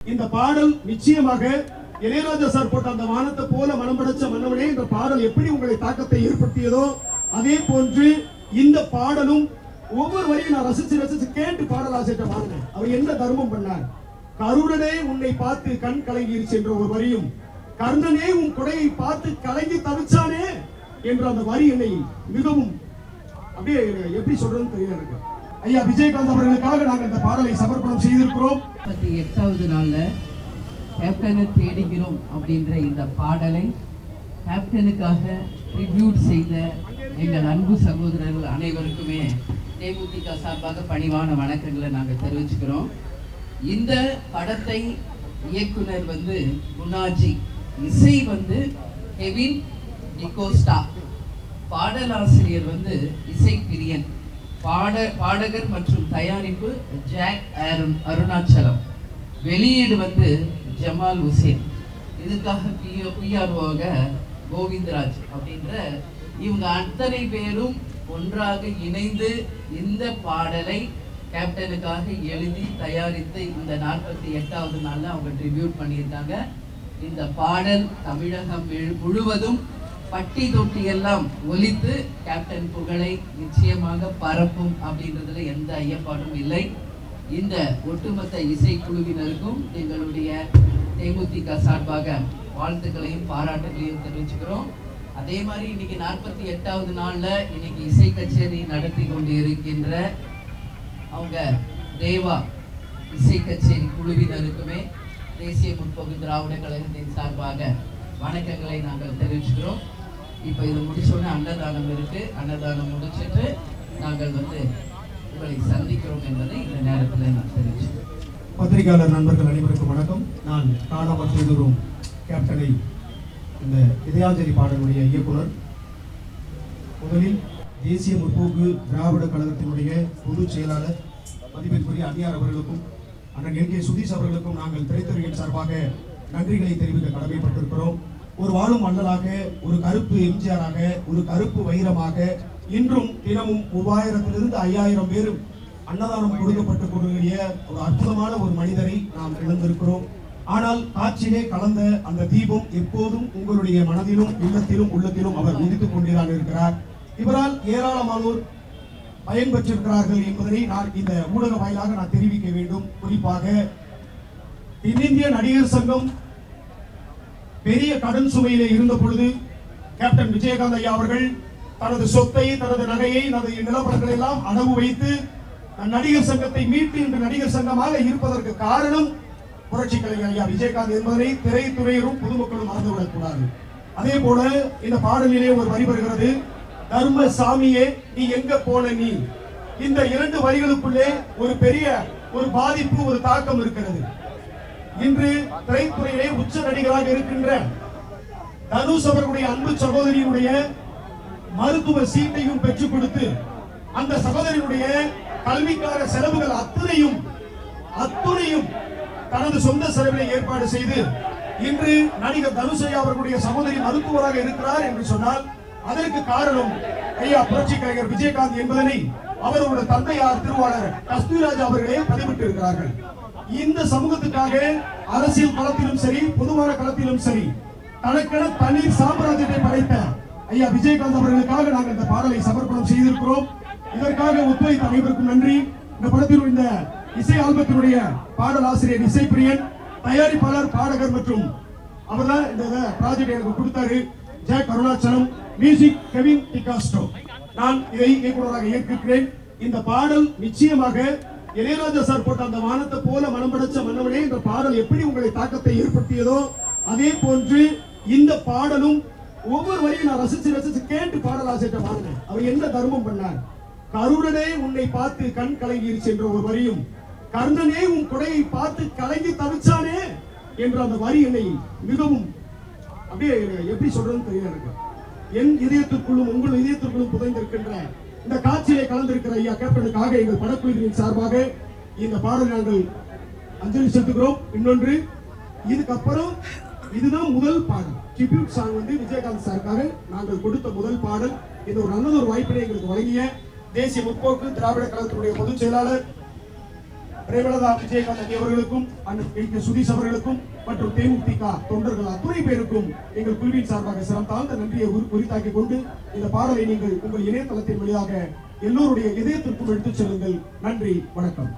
இந்த பாடல் நிச்சயமாக இளையராஜா சார் போட்ட அந்த வானத்தை போல மனம் படைச்ச மன்னவனே இந்த பாடல் எப்படி உங்களை தாக்கத்தை ஏற்படுத்தியதோ அதே போன்று இந்த பாடலும் ஒவ்வொரு வரையும் நான் ரசிச்சு ரசிச்சு கேட்டு பாடல் ஆசிட்ட வாங்கினேன் அவர் என்ன தர்மம் பண்ணார்? கருடனே உன்னை பார்த்து கண் கலங்கிருச்சு என்ற ஒரு வரியும் கர்ணனே உன் குடையை பார்த்து கலங்கி தவிச்சானே என்ற அந்த வரி என்னை மிகவும் அப்படியே எப்படி சொல்றதுன்னு தெரியல எனக்கு. ஐயா விஜயகாந்த் அவர்களுக்காக நாங்கள் இந்த பாடலை சமர்ப்பணம் செய்திருக்கிறோம். எட்டாவது நாள்ல கேப்டனை தேடுகிறோம் அப்படின்ற இந்த பாடலை கேப்டனுக்காக ரிவ்யூட் செய்த எங்கள் அன்பு சகோதரர்கள் அனைவருக்குமே தேமுதிக சார்பாக பணிவான வணக்கங்களை நாங்கள் தெரிவிச்சுக்கிறோம். இந்த படத்தை இயக்குனர் வந்து குணாஜி இசை வந்து கெவின் டிகோஸ்டா பாடலாசிரியர் வந்து இசை பிரியன் பாட பாடகர் மற்றும் தயாரிப்பு ஜாக் ஆரன் அருணாச்சலம். வெளியீடு வந்து ஜமால் உசேன். இதுக்காக பிஆர்ஓவாக கோவிந்தராஜ் அப்படின்ற இவங்க அத்தனை பேரும் ஒன்றாக இணைந்து இந்த பாடலை கேப்டனுக்காக எழுதி தயாரித்து இந்த நாற்பத்தி எட்டாவது நாளில் அவங்க ட்ரிபியூட் பண்ணியிருக்காங்க. இந்த பாடல் தமிழகம் முழுவதும் பட்டி தொட்டி எல்லாம் ஒலித்து கேப்டன் புகழை நிச்சயமாக பரப்பும் அப்படின்றதுல எந்த ஐயப்பாடும் இல்லை. இந்த ஒட்டுமொத்த இசைக்குழுவினருக்கும் எங்களுடைய தேமுதிக சார்பாக வாழ்த்துக்களையும் பாராட்டுகளையும் தெரிவிச்சுக்கிறோம். அதே மாதிரி இன்னைக்கு நாற்பத்தி எட்டாவது நாளில் இன்னைக்கு இசை கச்சேரி நடத்தி கொண்டு இருக்கின்ற அவங்க தேவா இசை கச்சேரி குழுவினருக்குமே தேசிய முற்போக்கு திராவிட கழகத்தின் சார்பாக வணக்கங்களை நாங்கள் தெரிவிச்சுக்கிறோம். இப்போ இது முடிச்சோடனே அன்னதானம் இருக்கு. அன்னதானம் முடிச்சிட்டு நாங்கள் வந்து உங்களை சந்திக்கிறோம் என்பதை இந்த நேரத்தில் நான் தெரிவிச்சுக்கிறேன். பத்திரிகையாளர் நண்பர்கள் அனைவருக்கும் வணக்கம். நான் காணாமல் செய்தூரும் கேப்டனை இந்த இதயாஞ்சலி பாடலுடைய இயக்குனர். முதலில் தேசிய முற்போக்கு திராவிட கழகத்தினுடைய பொதுச் செயலாளர் மதிப்பிற்குரிய அந்நியார் அவர்களுக்கும் அண்ணன் என் கே சுதீஷ் அவர்களுக்கும் நாங்கள் திரைத்துறையின் சார்பாக நன்றிகளை தெரிவிக்க கடமைப்பட்டிருக்கிறோம் அவர் வாழும் மன்னலாக ஒரு கருப்பு எம்ஜிஆராக ஒரு கருப்பு வைரமாக இன்றும் தினமும் மூவாயிரத்திலிருந்து ஐயாயிரம் பேரும் அன்னதானம் கொடுக்கப்பட்டு கொடுக்கிற ஒரு அற்புதமான ஒரு மனிதரை நாம் இழந்திருக்கிறோம். ஆனால் காட்சியிலே கலந்த அந்த தீபம் எப்போதும் உங்களுடைய மனதிலும் இல்லத்திலும் உள்ளத்திலும் அவர் உதித்துக் கொண்டுதான் இருக்கிறார். இவரால் ஏராளமானோர் பயன்பெற்றிருக்கிறார்கள் என்பதனை நான் இந்த ஊடக வாயிலாக நான் தெரிவிக்க வேண்டும். குறிப்பாக தென்னிந்திய நடிகர் சங்கம் பெரிய கடன் சுமையிலே இருந்த பொழுது கேப்டன் விஜயகாந்த் ஐயா அவர்கள் தனது சொத்தை தனது நகையை தனது நிலப்பரங்களை எல்லாம் அடவு வைத்து நடிகர் சங்கத்தை மீட்டு இன்று நடிகர் சங்கமாக இருப்பதற்கு காரணம் புரட்சி கலைஞர் ஐயா விஜயகாந்த் என்பதனை திரைத்துறையரும் பொதுமக்களும் மறந்துவிடக் கூடாது. அதே போல இந்த பாடலிலே ஒரு வரி வருகிறது. தர்ம சாமியே நீ எங்க போன நீ? இந்த இரண்டு வரிகளுக்குள்ளே ஒரு பெரிய ஒரு பாதிப்பு ஒரு தாக்கம் இருக்கிறது. இன்று திரைத்துறையிலே உச்ச நடிகராக இருக்கின்ற தனுஷ் அவர்களுடைய அன்பு சகோதரியினுடைய மருத்துவ சீட்டையும் பெற்றுக் கொடுத்து அந்த சகோதரியுடைய கல்விக்கான செலவுகள் அத்தனையும் அத்துணையும் தனது சொந்த செலவிலை ஏற்பாடு செய்து இன்று நடிகர் தனுஷையா அவர்களுடைய சகோதரி மருத்துவராக இருக்கிறார் என்று சொன்னால் அதற்கு காரணம் ஐயா புரட்சி கலைஞர் விஜயகாந்த் என்பதனை அவர்களுடைய தந்தையார் திருவாளர் கஸ்தூராஜ் அவர்களே பதிவிட்டு இருக்கிறார்கள் இந்த சமூகத்துக்காக அரசியல் களத்திலும் சரி பொதுவான களத்திலும் சரி தனக்கென தனி சாம்ராஜ்யத்தை படைத்த ஐயா விஜயகாந்த் அவர்களுக்காக நாங்கள் இந்த பாடலை சமர்ப்பணம் செய்திருக்கிறோம். இதற்காக ஒத்துழைத்த அனைவருக்கும் நன்றி. இந்த படத்தில் இந்த இசை ஆல்பத்தினுடைய பாடல் ஆசிரியர் இசைப்பிரியன் தயாரிப்பாளர் பாடகர் மற்றும் அவர்தான் இந்த ப்ராஜெக்ட் எனக்கு கொடுத்தாரு. ஜெய கருணாச்சலம் மியூசிக் கெவின் டிகாஸ்டோ. நான் இதை இயக்குநராக இயக்குகிறேன். இந்த பாடல் நிச்சயமாக இளையராஜா சார் போட்ட அந்த வானத்தை போல மனம் படைச்ச மன்னவனே என்ற பாடல் எப்படி உங்களை தாக்கத்தை ஏற்படுத்தியதோ அதே போன்று இந்த பாடலும் ஒவ்வொரு வரையும் நான் ரசிச்சு ரசிச்சு கேட்டு பாடல் ஆசிரியர் அவர் என்ன தர்மம் பண்ணார்? கருடனே உன்னை பார்த்து கண் கலங்கிருச்சு என்ற ஒரு வரியும் கர்ணனே உன் குடையை பார்த்து கலங்கி தவிச்சானே என்ற அந்த வரி என்னை மிகவும் அப்படியே எப்படி சொல்றதுன்னு தெரியல எனக்கு. என் இதயத்திற்குள்ளும் உங்கள் இதயத்திற்குள்ளும் புதைந்திருக்கின்ற இந்த காட்சியை கலந்திருக்கிற ஐயா கேப்டனுக்காக எங்கள் படக்குழுவின் சார்பாக இந்த பாடல் நாங்கள் அஞ்சலி செலுத்துகிறோம். இன்னொன்று இதுக்கப்புறம் இதுதான் முதல் பாடல். tribute சாங் வந்து விஜயகாந்த் சாருக்காக நாங்கள் கொடுத்த முதல் பாடல். இது ஒரு நல்ல ஒரு வாய்ப்பினை எங்களுக்கு வழங்கிய தேசிய முற்போக்கு திராவிட கழகத்தினுடைய பொதுச் செயலாளர் பிரேமலதா விஜயகாந்த் அவர்களுக்கும் அண்ணன் சுதீஷ் அவர்களுக்கும் மற்றும் தேமுதிக தொண்டர்கள் அத்துணை பேருக்கும் எங்கள் குழுவின் சார்பாக சிரம் தாழ்ந்த நன்றியை உரி- உரித்தாக்கிக் கொண்டு இந்த பாடலை நீங்கள் உங்கள் இணையதளத்தின் வழியாக எல்லோருடைய இதயத்திற்கும் எடுத்துச் செல்லுங்கள். நன்றி வணக்கம்.